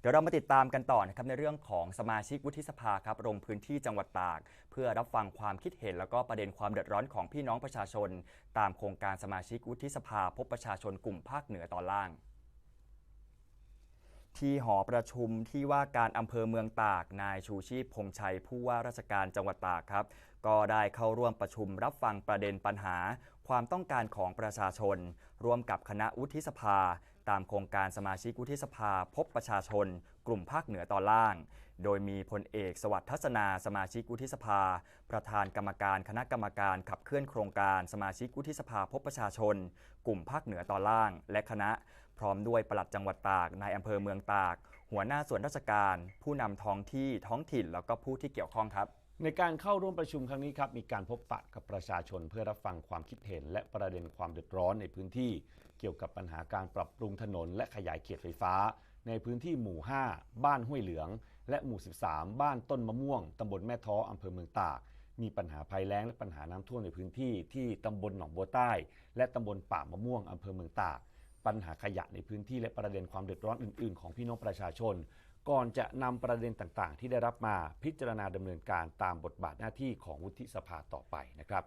เดี๋ยวเรามาติดตามกันต่อนะครับในเรื่องของสมาชิกวุฒิสภาครับลงพื้นที่จังหวัดตาก เพื่อรับฟังความคิดเห็นแล้วก็ประเด็นความเดือดร้อนของพี่น้องประชาชน ตามโครงการสมาชิกวุฒิสภาพบประชาชนกลุ่มภาคเหนือตอนล่าง ที่หอประชุมที่ว่าการอำเภอเมืองตาก นายชูชีพพงชัยผู้ว่าราชการจังหวัดตากครับ ก็ได้เข้าร่วมประชุมรับฟังประเด็นปัญหา ความต้องการของประชาชน ร่วมกับคณะวุฒิสภา ตามโครงการสมาชิกวุฒิสภา พบประชาชน กลุ่มภาคเหนือตอนล่าง โดยมีพลเอกสวัสดิ์ทัศนาสมาชิกวุฒิสภา ประธานกรรมการคณะกรรมการขับเคลื่อนโครงการสมาชิกวุฒิสภาพบประชาชน กลุ่มภาคเหนือตอนล่าง และคณะ พร้อมด้วยปลัดจังหวัดตาก นายอำเภอเมืองตาก หัวหน้าส่วนราชการ ผู้นำท้องที่ท้องถิ่น แล้วก็ผู้ที่เกี่ยวข้องครับ ในการเข้าร่วมประชุมครั้งนี้ครับมีการพบปะกับประชาชนเพื่อรับฟังความคิดเห็น และประเด็นความเดือดร้อนในพื้นที่ เกี่ยวกับปัญหาการปรับปรุงถนน และขยายเขตไฟฟ้า ในพื้นที่หมู่ 5 บ้านห้วยเหลือง และหมู่ 13 บ้านต้นมะม่วงตำบลแม่ท้ออำเภอเมืองตากมีปัญหาภัยแล้งและปัญหาน้ำท่วมในพื้นที่ที่ตำบลหนองบัวใต้ และตำบลป่ามะม่วงอำเภอเมืองตาก ปัญหาขยะในพื้นที่และประเด็นความเดือดร้อนอื่น ๆ ของพี่น้องประชาชน ก่อนจะนำประเด็นต่างๆ ที่ได้รับมาพิจารณาดำเนินการตามบทบาทหน้าที่ของวุฒิสภาต่อไปนะครับ